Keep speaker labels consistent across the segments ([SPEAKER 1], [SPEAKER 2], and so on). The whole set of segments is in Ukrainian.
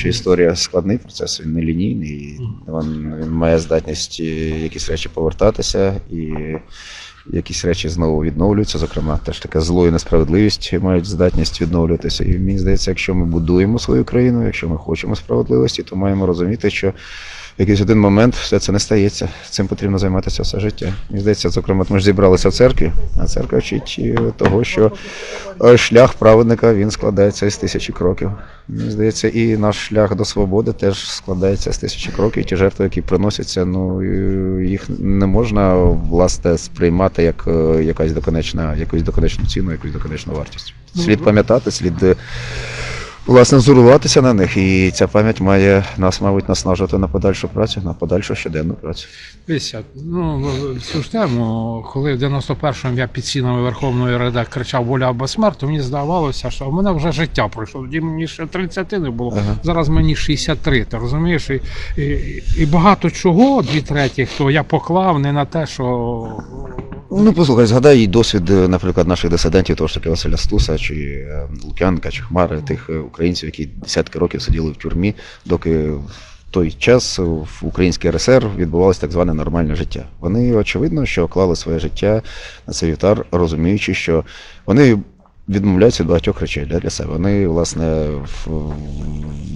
[SPEAKER 1] Що Історія складний процес, він не лінійний, і він, він має здатність е, якісь речі повертатися, і якісь речі знову відновлюються. Зокрема, теж таке зло і несправедливість мають здатність відновлюватися. І мені здається, якщо ми будуємо свою країну, якщо ми хочемо справедливості, то маємо розуміти, що якийсь один момент все це не стається. Цим потрібно займатися все життя. Мені здається, зокрема, ми ж зібралися в церкві, а церква вчить е, того, що е, шлях праведника він складається із тисячі кроків. Мені здається, і наш шлях до свободи теж складається з тисячі кроків. І Ті жертви, які приносяться, ну е, їх не можна власне сприймати як якась доконечна, якусь доконечну ціну, якусь доконечну вартість. Слід пам'ятати, слід власне взоруватися на них, і ця пам'ять має нас, мабуть, наснажувати на подальшу працю, на подальшу щоденну працю.
[SPEAKER 2] Дивіться, ну цю ж тему, коли в 91-му я під стінами Верховної Ради кричав воля або смерть, то мені здавалося, що в мене вже життя пройшло. Тоді мені ще 30 не було.
[SPEAKER 1] Ага.
[SPEAKER 2] Зараз мені 63, ти розумієш? І, і, і багато чого, дві треті, хто я поклав не на те, що
[SPEAKER 1] Ну, послухай, згадай і досвід, е, наприклад, наших дисидентів, того ж таки Василя Стуса, чи е, Лук'янка, чи Хмари, тих е, українців, які десятки років сиділи в тюрмі, доки в той час в українській РСР відбувалося так зване нормальне життя. Вони, очевидно, що клали своє життя на цей вівтар, розуміючи, що вони відмовляються від багатьох речей для, для себе. Вони, власне,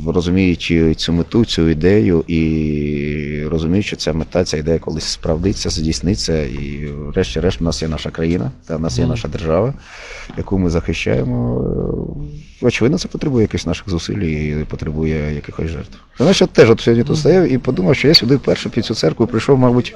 [SPEAKER 1] розуміючи цю мету, цю ідею, і розуміють, що ця мета, ця ідея колись справдиться, здійсниться, і врешті-решт в нас є наша країна, та в нас є наша держава, яку ми захищаємо. Очевидно, це потребує якихось наших зусиль і потребує якихось жертв. Знаєш, я теж от сьогодні тут стояв і подумав, що я сюди вперше під цю церкву прийшов, мабуть,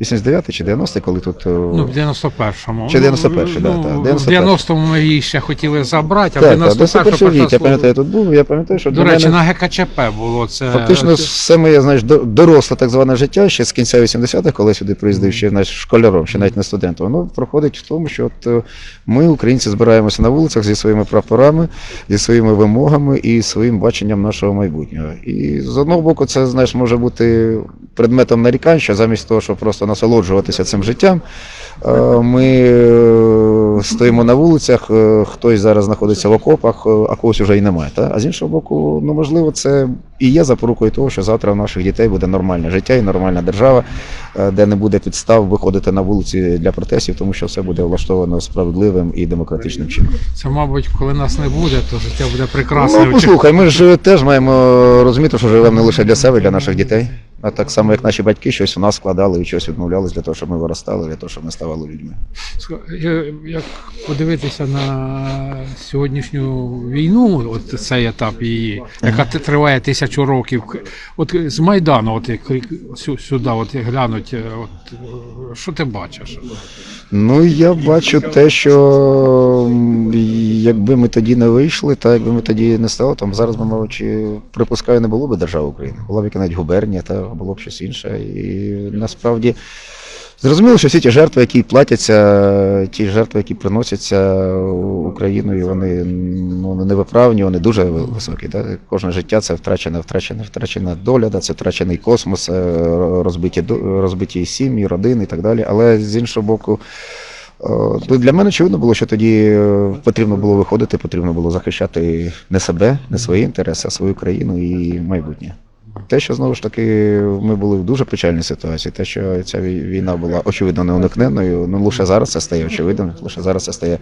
[SPEAKER 1] 89 чи 90 коли тут. е,
[SPEAKER 2] ну, в 91-му.
[SPEAKER 1] Чи 91-й, да,
[SPEAKER 2] ну,
[SPEAKER 1] так,
[SPEAKER 2] В
[SPEAKER 1] 91-й.
[SPEAKER 2] 90-му ми її ще хотіли забрати, а в
[SPEAKER 1] Так, так,
[SPEAKER 2] 91-му
[SPEAKER 1] 91 рік, я пам'ятаю, я тут був, я пам'ятаю, що
[SPEAKER 2] До речі,
[SPEAKER 1] мене...
[SPEAKER 2] на ГКЧП було це.
[SPEAKER 1] Фактично, все моє знаєш, до- доросле так зване життя ще з кінця 80-х, коли сюди приїздив ще знаєш, школяром, ще навіть не студентом, воно проходить в тому, що от е, ми, українці, збираємося на вулицях зі своїми прапорами, зі своїми вимогами і своїм баченням нашого майбутнього. І з одного боку, це знаєш, може бути предметом нарікань, що замість того, щоб просто насолоджуватися цим життям, е, ми е, стоїмо на вулицях, е, хтось зараз знаходиться в окопах, а когось вже і немає. Та? А з іншого боку, ну можливо, це і є запорукою того, що завтра у наших дітей буде нормальне життя і нормальна держава, де не буде підстав виходити на вулиці для протестів, тому що все буде влаштовано справедливим і демократичним чином.
[SPEAKER 2] Це, мабуть, коли нас не буде, то життя буде прекрасне.
[SPEAKER 1] Ну, послухай, ми ж теж маємо розуміти, що живемо не лише для себе, для наших дітей. А так само, як наші батьки щось у нас складали і щось відмовлялись для того, щоб ми виростали, для того, щоб ми ставали людьми.
[SPEAKER 2] Як подивитися на сьогоднішню війну, от цей етап її, яка триває тисячу років, от з Майдану, от як сю- сюди, от як глянуть, е, от що ти бачиш?
[SPEAKER 1] Ну, я бачу те, що якби ми тоді не вийшли, та якби ми тоді не стали, то зараз би, мабуть, припускаю, не було б держави України. Була б яка навіть губернія, та було б щось інше. І насправді зрозуміло, що всі ті жертви, які платяться, ті жертви, які приносяться Україною, вони ну, невиправні, вони дуже високі. Та? Кожне життя це втрачена, втрачена, втрачена доля, да? це втрачений космос, е, розбиті, розбиті сім'ї, родини і так далі. Але з іншого боку, Для мене очевидно було, що тоді е, потрібно було виходити, потрібно було захищати не себе, не свої інтереси, а свою країну і майбутнє. Те, що знову ж таки ми були в дуже печальній ситуації, те, що ця війна була очевидно неуникненною, ну лише зараз це стає очевидним, лише зараз це стає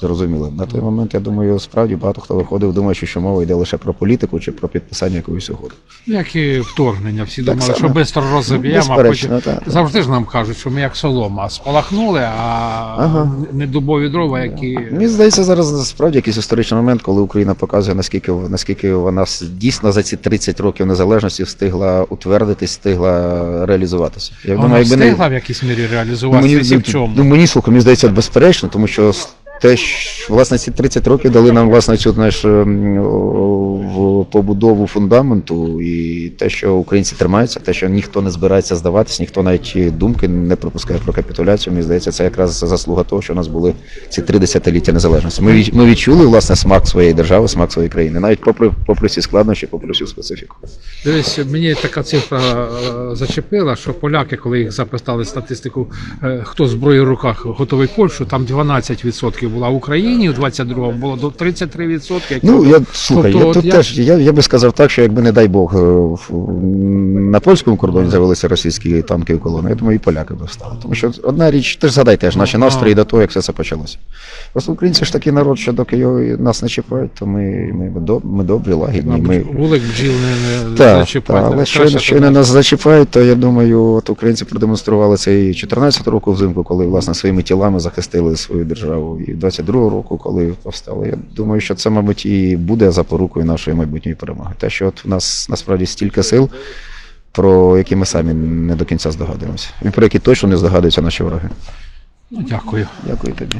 [SPEAKER 1] зрозумілим. На той момент, я думаю, справді багато хто виходив, думаючи, що мова йде лише про політику чи про підписання якоїсь угоди.
[SPEAKER 2] Як і вторгнення, всі
[SPEAKER 1] Так
[SPEAKER 2] думали,
[SPEAKER 1] само.
[SPEAKER 2] що швидко розоб'ємо, а потім
[SPEAKER 1] так.
[SPEAKER 2] завжди ж нам кажуть, що ми як солома спалахнули, а
[SPEAKER 1] Ага.
[SPEAKER 2] не дубові дрова, які
[SPEAKER 1] Мені здається, зараз насправді якийсь історичний момент, коли Україна показує, наскільки наскільки вона дійсно за ці 30 років незалежності встигла утвердитись, встигла реалізуватися. Я
[SPEAKER 2] вона встигла в якійсь мірі реалізуватися і в чому.
[SPEAKER 1] Ну, мені слухай, мені здається, безперечно, тому що те, що, власне, ці 30 років дали нам власне цю о, в побудову фундаменту, і те, що українці тримаються, те, що ніхто не збирається здаватись, ніхто навіть думки не пропускає про капітуляцію. Мені здається, це якраз заслуга того, що у нас були ці три десятиліття незалежності. Ми, ми відчули власне смак своєї держави, смак своєї країни, навіть попри попри всі складнощі, попри всю специфіку.
[SPEAKER 2] Дивись, мені така цифра е, зачепила, що поляки, коли їх запитали статистику, е, хто зброю в руках готовий Польщу, там 12% років була в Україні, у 22-му було до 33%.
[SPEAKER 1] Ну, я слухай,
[SPEAKER 2] Тобто
[SPEAKER 1] я тут
[SPEAKER 2] я-
[SPEAKER 1] теж я, я би сказав так, що якби не дай Бог е, в- на польському кордоні з'явилися російські танки і колони, я думаю, і поляки би встали. Тому що одна річ, ти ж згадай теж наші настрої до того, як все це почалося. Просто українці ж такий народ, що доки його нас не чіпають, то ми, ми, доб- ми добрі, лагідні. Ми,
[SPEAKER 2] Вулик бджіл не, не
[SPEAKER 1] так,
[SPEAKER 2] зачіпати.
[SPEAKER 1] так, але щойно, щойно
[SPEAKER 2] туди.
[SPEAKER 1] нас зачіпають, то я думаю, от українці продемонстрували це і 14 року взимку, коли власне своїми тілами захистили свою державу, і 22 року, коли повстали. Я думаю, що це, мабуть, і буде запорукою нашої майбутньої перемоги. Те, що от в нас насправді стільки сил, про які ми самі не до кінця здогадуємося, і про які точно не здогадуються наші вороги.
[SPEAKER 2] Ну, дякую.
[SPEAKER 1] Дякую тобі.